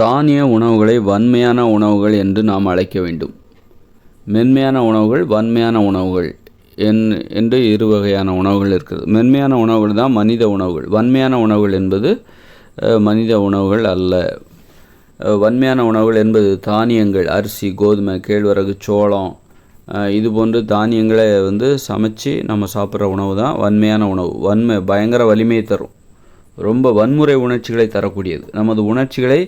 தானிய உணவுகளை வன்மையான உணவுகள் என்று நாம் அழைக்க வேண்டும். மென்மையான உணவுகள் வன்மையான உணவுகள் என் என்று இரு வகையான உணவுகள் இருக்குது மென்மையான உணவுகள் தான் மனித உணவுகள். வன்மையான உணவுகள் என்பது மனித உணவுகள் அல்ல. வன்மையான உணவுகள் என்பது தானியங்கள் அரிசி கோதுமை கேழ்வரகு சோளம் இது போன்று தானியங்களை வந்து சமைச்சு நம்ம சாப்பிட்ற உணவு தான் வன்மையான உணவு. வன்மை பயங்கர வலிமையை தரும். ரொம்ப வன்முறை உணர்ச்சிகளை தரக்கூடியது. நமது உணர்ச்சிகளை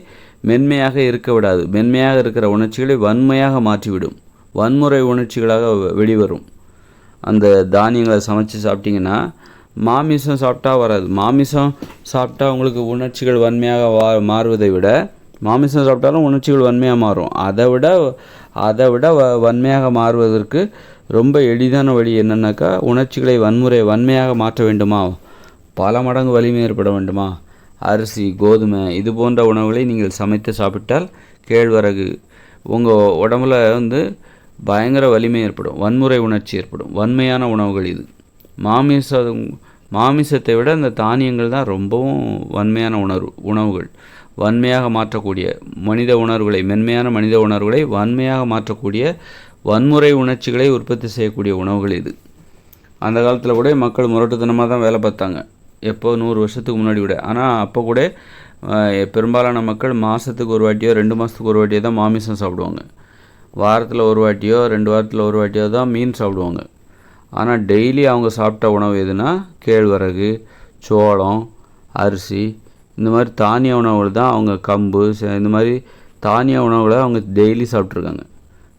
மென்மையாக இருக்க விடாது. மென்மையாக இருக்கிற உணர்ச்சிகளை வன்மையாக மாற்றிவிடும். வன்முறை உணர்ச்சிகளாக வெளிவரும். அந்த தானியங்களை சமைச்சு சாப்பிட்டீங்கன்னா மாமிசம் சாப்பிட்டா வராது. மாமிசம் சாப்பிட்டா உங்களுக்கு உணர்ச்சிகள் வன்மையாக வா மாறுவதை விட மாமிசம் சாப்பிட்டாலும் உணர்ச்சிகள் வன்மையாக மாறும். அதை விட அதை விட வ வன்மையாக மாறுவதற்கு ரொம்ப எளிதான வழி என்னென்னாக்கா உணர்ச்சிகளை வன்முறை வன்மையாக மாற்ற வேண்டுமா? பல மடங்கு வலிமை ஏற்பட வேண்டுமா? அரிசி கோதுமை இது போன்ற உணவுகளை நீங்கள் சமைத்து சாப்பிட்டால் கேழ்வரகு. உங்கள் உடம்புல வந்து பயங்கர வலிமை ஏற்படும். வன்முறை உணர்ச்சி ஏற்படும். வன்மையான உணவுகள் இது. மாமிசம் மாமிசத்தை விட இந்த தானியங்கள் தான் ரொம்பவும் வன்மையான உணர்வு உணவுகள். வன்மையாக மாற்றக்கூடிய மனித உணர்வுகளை மென்மையான மனித உணர்வுகளை வன்மையாக மாற்றக்கூடிய வன்முறை உணர்ச்சிகளை உற்பத்தி செய்யக்கூடிய உணவுகள் இது. அந்த காலத்தில் கூட மக்கள் முரட்டுத்தனமாக தான் வேலை பார்த்தாங்க. எப்போ நூறு வருஷத்துக்கு முன்னாடி கூட. ஆனால் அப்போ கூட பெரும்பாலான மக்கள் மாதத்துக்கு ஒரு வாட்டியோ ரெண்டு மாதத்துக்கு ஒரு வாட்டியோ தான் மாமிசம் சாப்பிடுவாங்க. வாரத்தில் ஒரு வாட்டியோ ரெண்டு வாரத்தில் ஒரு வாட்டியோ தான் மீன் சாப்பிடுவாங்க. ஆனால் டெய்லி அவங்க சாப்பிட்ட உணவு எதுனா கேழ்வரகு சோளம் அரிசி இந்த மாதிரி தானிய உணவுகள் தான் அவங்க கம்பு இந்த மாதிரி தானிய உணவுகளை அவங்க டெய்லி சாப்பிட்ருக்காங்க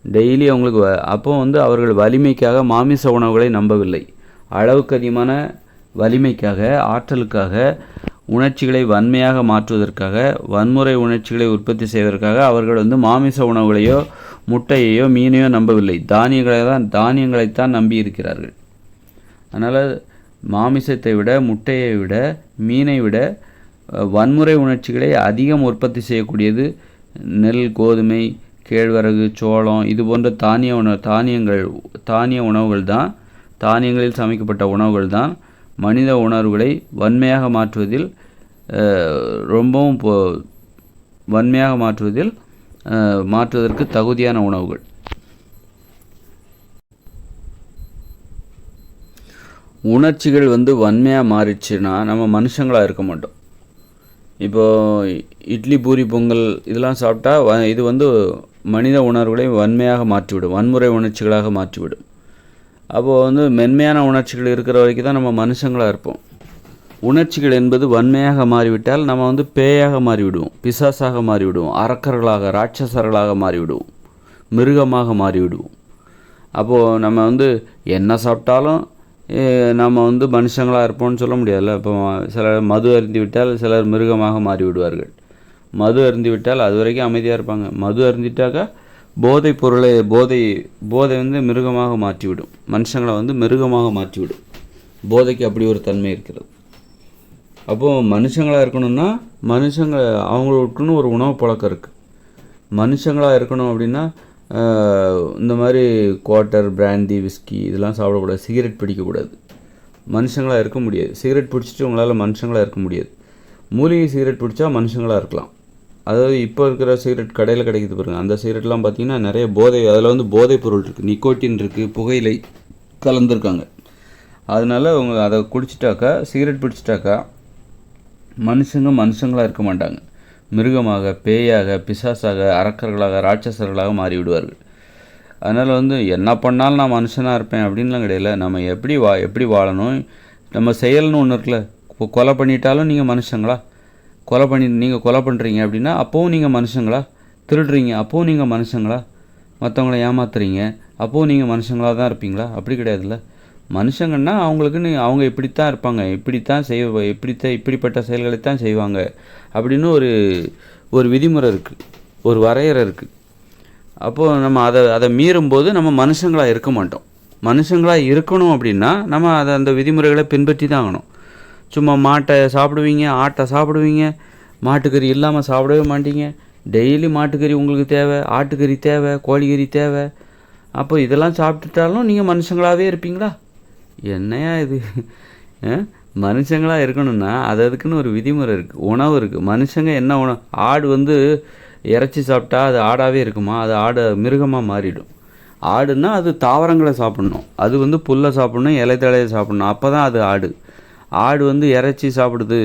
டெய்லி அவங்களுக்கு வ- அப்போ வந்து அவர்கள் வலிமைக்காக மாமிச உணவுகளை நம்பவில்லை. அளவுக்கு அதிகமான வலிமைக்காக ஆற்றலுக்காக உணர்ச்சிகளை வன்மையாக மாற்றுவதற்காக வன்முறை உணர்ச்சிகளை உற்பத்தி செய்வதற்காக அவர்கள் வந்து மாமிச உணவுகளையோ முட்டையையோ மீனையோ நம்பவில்லை. தானியங்களை தான் தானியங்களைத்தான் நம்பி இருக்கிறார்கள் அதனால் மாமிசத்தை விட முட்டையை விட மீனை விட வன்முறை உணர்ச்சிகளை அதிகம் உற்பத்தி செய்யக்கூடியது நெல் கோதுமை கேழ்வரகு சோளம் இது போன்ற தானிய உணவு தானியங்கள் தானிய உணவுகள் தான் தானியங்களில் சமைக்கப்பட்ட உணவுகள் தான் மனித உணர்வுகளை வன்மையாக மாற்றுவதில் ரொம்பவும் வன்மையாக மாற்றுவதில் மாற்றுவதற்கு தகுதியான உணவுகள். உணர்ச்சிகள் வந்து வன்மையாக மாறிடுச்சுன்னா நம்ம மனுஷங்களாக இருக்க மாட்டோம். இப்போ இட்லி பூரி பொங்கல் இதெல்லாம் சாப்பிட்டா இது வந்து மனித உணர்வுகளை வன்மையாக மாற்றிவிடும். வன்முறை உணர்ச்சிகளாக மாற்றிவிடும். அப்போது வந்து மென்மையான உணர்ச்சிகள் இருக்கிற வரைக்கும் தான் நம்ம மனுஷங்களாக இருப்போம். உணர்ச்சிகள் என்பது வன்மையாக மாறிவிட்டால் நம்ம வந்து பேயாக மாறிவிடுவோம். பிசாசாக மாறிவிடுவோம். அரக்கர்களாக ராட்சசர்களாக மாறிவிடுவோம். மிருகமாக மாறிவிடுவோம். அப்போது நம்ம வந்து என்ன சாப்பிட்டாலும் நம்ம வந்து மனுஷங்களாக இருப்போம்னு சொல்ல முடியாதுல்ல. இப்போ சிலர் மது அருந்தி விட்டால் சிலர் மிருகமாக மாறிவிடுவார்கள். மது அருந்தி விட்டால் அது வரைக்கும் அமைதியாக இருப்பாங்க. மது அருந்திட்டாக்கா போதை பொருளை போதை போதை வந்து மிருகமாக மாற்றிவிடும். மனுஷங்களை வந்து மிருகமாக மாற்றிவிடும். போதைக்கு அப்படி ஒரு தன்மை இருக்கிறது. அப்போது மனுஷங்களாக இருக்கணும்னா மனுஷங்க அவங்களுக்குன்னு ஒரு உணவு பழக்கம் இருக்குது மனுஷங்களாக இருக்கணும் அப்படின்னா இந்த மாதிரி குவார்ட்டர் பிராந்தி விஸ்கி இதெல்லாம் சாப்பிடக்கூடாது. சிகரெட் பிடிக்கக்கூடாது. மனுஷங்களாக இருக்க முடியாது. சிகரெட் பிடிச்சிட்டு உங்களால் மனுஷங்களாக இருக்க முடியாது. மூலிகை சிகரெட் பிடிச்சா மனுஷங்களாக இருக்கலாம். அதாவது இப்போ இருக்கிற சிகரெட் கடையில் கிடைக்குது பாருங்கள் அந்த சிகரெட்லாம் பார்த்தீங்கன்னா நிறைய போதை அதில் வந்து போதைப் பொருள் இருக்குது நிக்கோட்டின் இருக்குது புகையிலை கலந்துருக்காங்க. அதனால அவங்க அதை குடிச்சிட்டாக்கா சிகரெட் பிடிச்சிட்டாக்கா மனுஷங்க மனுஷங்களாக இருக்க மாட்டாங்க. மிருகமாக பேயாக பிசாசாக அரக்கர்களாக ராட்சசர்களாக மாறிவிடுவார்கள். அதனால் வந்து என்ன பண்ணாலும் நான் மனுஷனாக இருப்பேன் அப்படின்லாம் கிடையாது நம்ம எப்படி வா எப்படி வாழணும்? நம்ம செயல்னு ஒன்று இருக்குல்ல. கொலை பண்ணிட்டாலும் நீங்கள் மனுஷங்களா? கொலை பண்ணி நீங்கள் கொலை பண்ணுறீங்க அப்படின்னா அப்போவும் நீங்கள் மனுஷங்களா? திருடுறீங்க அப்போவும் நீங்கள் மனுஷங்களா? மற்றவங்கள ஏமாத்துறீங்க அப்போவும் நீங்கள் மனுஷங்களாக தான் இருப்பீங்களா? அப்படி கிடையாதுல்ல. மனுஷங்கன்னா அவங்களுக்குன்னு அவங்க இப்படித்தான் இருப்பாங்க. இப்படித்தான் செய்வ இப்படித்தான் இப்படிப்பட்ட செயல்களைத்தான் செய்வாங்க. அப்படின்னு ஒரு ஒரு விதிமுறை இருக்குது ஒரு வரையறை இருக்குது அப்போது நம்ம அதை அதை மீறும்போது நம்ம மனுஷங்களாக இருக்க மாட்டோம். மனுஷங்களாக இருக்கணும் அப்படின்னா நம்ம அதை அந்த விதிமுறைகளை பின்பற்றி தான் ஆகணும். சும்மா மாட்டை சாப்பிடுவீங்க ஆட்டை சாப்பிடுவீங்க மாட்டுக்கறி இல்லாமல் சாப்பிடவே மாட்டீங்க. டெய்லி மாட்டுக்கறி உங்களுக்கு தேவை ஆட்டுக்கறி தேவை கோழிக்கறி தேவை. அப்போ இதெல்லாம் சாப்பிட்டுட்டாலும் நீங்கள் மனுஷங்களாகவே இருப்பீங்களா? என்னையா இது? மனுஷங்களாக இருக்கணும்னா அது அதுக்குன்னு ஒரு விதிமுறை இருக்குது உணவு இருக்குது மனுஷங்க என்ன உணவு? ஆடு வந்து இறைச்சி சாப்பிட்டா அது ஆடாகவே இருக்குமா? அது ஆடு மிருகமாக மாறிடும். ஆடுன்னா அது தாவரங்களை சாப்பிட்ணும். அது வந்து புல்லை சாப்பிட்ணும் இலை தலையை சாப்பிட்ணும். அப்போ தான் அது ஆடு. ஆடு வந்து இறைச்சி சாப்பிடுது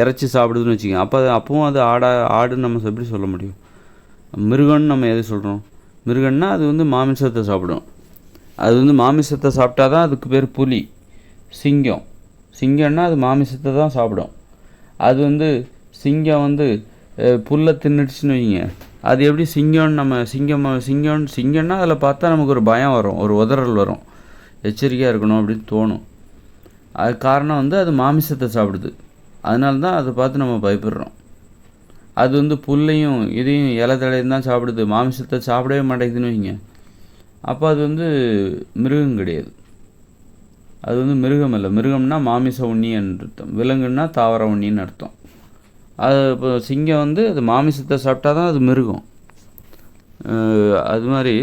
இறைச்சி சாப்பிடுதுன்னு வச்சுக்கோங்க. அப்போ அது அப்பவும் அது ஆடா ஆடுன்னு நம்ம எப்படி சொல்ல முடியும்? மிருகம்னு நம்ம எது சொல்கிறோம் மிருகன்னா அது வந்து மாமிசத்தை சாப்பிடும். அது வந்து மாமிசத்தை சாப்பிட்டா தான் அதுக்கு பேர் புலி சிங்கம். சிங்கம்னா அது மாமிசத்தை தான் சாப்பிடும். அது வந்து சிங்கம் வந்து புல்லை தின்னுடுச்சுன்னு வைங்க. அது எப்படி சிங்கம்னு நம்ம சிங்கம் சிங்கம் சிங்கம்னா அதில் பார்த்தா நமக்கு ஒரு பயம் வரும். ஒரு உதறல் வரும். எச்சரிக்கையாக இருக்கணும் அப்படின்னு தோணும். அது காரணம் வந்து அது மாமிசத்தை சாப்பிடுது. அதனால தான் அதை பார்த்து நம்ம பயப்படுறோம். அது வந்து புல்லையும் இதையும் இலை தலையும் தான் சாப்பிடுது. மாமிசத்தை சாப்பிடவே மாட்டேங்குதுன்னு வைங்க. அப்போ அது வந்து மிருகம் கிடையாது. அது வந்து மிருகம் இல்லை மிருகம்னா மாமிச உண்ணின்னு அர்த்தம். விலங்குன்னா தாவர உண்ணின்னு அர்த்தம். அது இப்போ சிங்கம் வந்து அது மாமிசத்தை சாப்பிட்டா தான் அது மிருகம். அது மாதிரி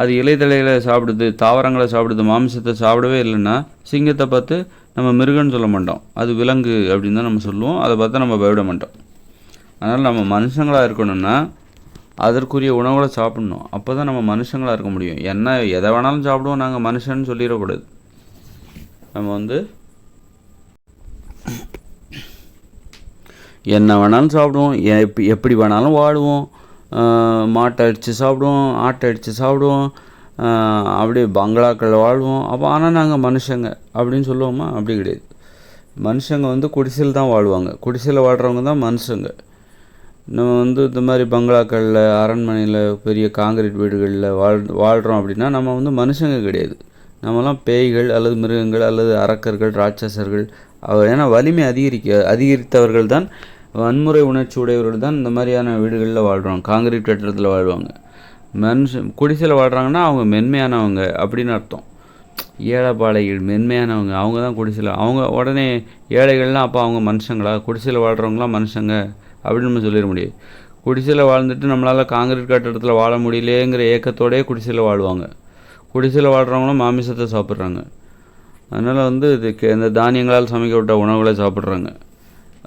அது இலைதழைகளை சாப்பிடுது தாவரங்களை சாப்பிடுது மாமிசத்தை சாப்பிடவே இல்லைன்னா சிங்கத்தை பார்த்து நம்ம மிருகம்னு சொல்ல மாட்டோம். அது விலங்கு அப்படின்னு தான் நம்ம சொல்லுவோம். அதை பார்த்தா நம்ம பயப்பட மாட்டோம். அதனால் நம்ம மனுஷங்களாக இருக்கணும்னா அதற்குரிய உணவுகளை சாப்பிடணும். அப்போ தான் நம்ம மனுஷங்களாக இருக்க முடியும். என்ன எதை வேணாலும் சாப்பிடுவோம். நாங்கள் மனுஷன்னு சொல்லிடக்கூடாது. நம்ம வந்து என்ன வேணாலும் சாப்பிடுவோம். எப் எப்படி வேணாலும் வாடுவோம். ஆஹ் மாட்டை அடித்து சாப்பிடுவோம். ஆட்டை அடித்து சாப்பிடுவோம். அப்படியே பங்களாக்களில் வாழ்வோம். அப்போ ஆனால் நாங்கள் மனுஷங்க அப்படின்னு சொல்லுவோமா? அப்படி கிடையாது. மனுஷங்க வந்து குடிசையில் தான் வாழ்வாங்க. குடிசையில் வாழ்கிறவங்க தான் மனுஷங்க. நம்ம வந்து இந்த மாதிரி பங்களாக்களில் அரண்மனையில் பெரிய காங்கிரீட் வீடுகளில் வாழ் வாழ்கிறோம் அப்படின்னா நம்ம வந்து மனுஷங்க கிடையாது. நம்மலாம் பேய்கள் அல்லது மிருகங்கள் அல்லது அரக்கர்கள் ராட்சசர்கள் அவ- ஏன்னா வலிமை அதிகரிக்க அதிகரித்தவர்கள் தான் வன்முறை உணர்ச்சி உடையவர்கள் தான் இந்த மாதிரியான வீடுகளில் வாழ்கிறோம் காங்கிரீட் கட்டிடத்தில் வாழ்வாங்க. மனுஷன் குடிசையில் வாழ்கிறாங்கன்னா அவங்க மென்மையானவங்க அப்படின்னு அர்த்தம். ஏழைப்பாளைகள் மென்மையானவங்க அவங்க தான் குடிசையில் அவங்க உடனே ஏழைகள்லாம் அப்போ அவங்க மனுஷங்களா? குடிசையில் வாழ்கிறவங்களாம் மனுஷங்க? அப்படின்னு நம்ம சொல்லிட முடியாது. குடிசையில் வாழ்ந்துட்டு நம்மளால் காங்கிரீட் கட்டடத்தில் வாழ முடியலேங்கிற ஏக்கத்தோடயே குடிசையில் வாழ்வாங்க. குடிசையில் வாழ்கிறவங்களும் மாமிசத்தை சாப்பிட்றாங்க. அதனால் வந்து இது இந்த தானியங்களால் சமைக்கப்பட்ட உணவுகளை சாப்பிட்றாங்க.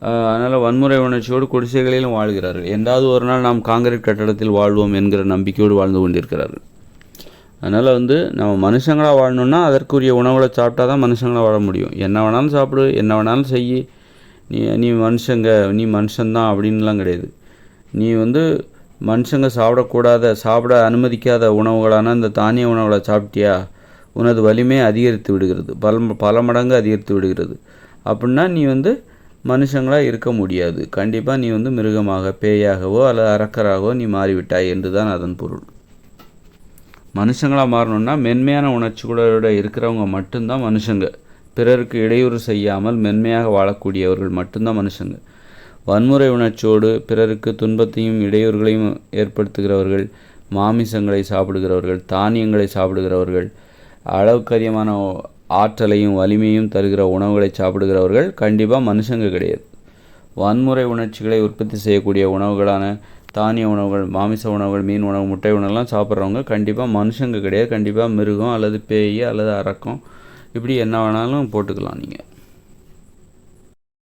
அதனால் வன்முறை உணர்ச்சியோடு குடிசைகளிலும் வாழ்கிறார்கள். என்றாவது ஒரு நாள் நாம் காங்கிரீட் கட்டடத்தில் வாழ்வோம் என்கிற நம்பிக்கையோடு வாழ்ந்து கொண்டிருக்கிறார்கள். அதனால் வந்து நம்ம மனுஷங்களாக வாழணும்னா அதற்குரிய உணவுகளை சாப்பிட்டா தான் மனுஷங்களாக வாழ முடியும். என்ன வேணாலும் சாப்பிடு என்ன வேணாலும் செய் நீ நீ மனுஷங்க நீ மனுஷன்தான் அப்படின்லாம் கிடையாது. நீ வந்து மனுஷங்க சாப்பிடக்கூடாத சாப்பிட அனுமதிக்காத உணவுகளான இந்த தானிய உணவுகளை சாப்பிட்டியா? உனது வலிமை அதிகரித்து விடுகிறது. பல பல மடங்கு அதிகரித்து விடுகிறது. அப்படின்னா நீ வந்து மனுஷங்களாக இருக்க முடியாது. கண்டிப்பாக நீ வந்து மிருகமாக பேயாகவோ அல்லது அரக்கராகவோ நீ மாறிவிட்டாய் என்று தான் அதன் பொருள். மனுஷங்களாக மாறணும்னா மென்மையான உணர்ச்சிகளோட இருக்கிறவங்க மட்டும்தான் மனுஷங்க. பிறருக்கு இடையூறு செய்யாமல் மென்மையாக வாழக்கூடியவர்கள் மட்டும்தான் மனுஷங்க. வன்முறை உணர்ச்சியோடு பிறருக்கு துன்பத்தையும் இடையூறுகளையும் ஏற்படுத்துகிறவர்கள் மாமிசங்களை சாப்பிடுகிறவர்கள் தானியங்களை சாப்பிடுகிறவர்கள் அளவுக்கு அதிகமான ஆற்றலையும் வலிமையும் தருகிற உணவுகளை சாப்பிடுகிறவர்கள் கண்டிப்பாக மனுஷங்க கிடையாது. வன்முறை உணர்ச்சிகளை உற்பத்தி செய்யக்கூடிய உணவுகளான தானிய உணவுகள் மாமிச உணவுகள் மீன் உணவு முட்டை உணவுலாம் சாப்பிட்றவங்க கண்டிப்பாக மனுஷங்க கிடையாது. கண்டிப்பாக மிருகம் அல்லது பேய் அல்லது அரக்கம். இப்படி என்ன வேணாலும் போட்டுக்கலாம் நீங்கள்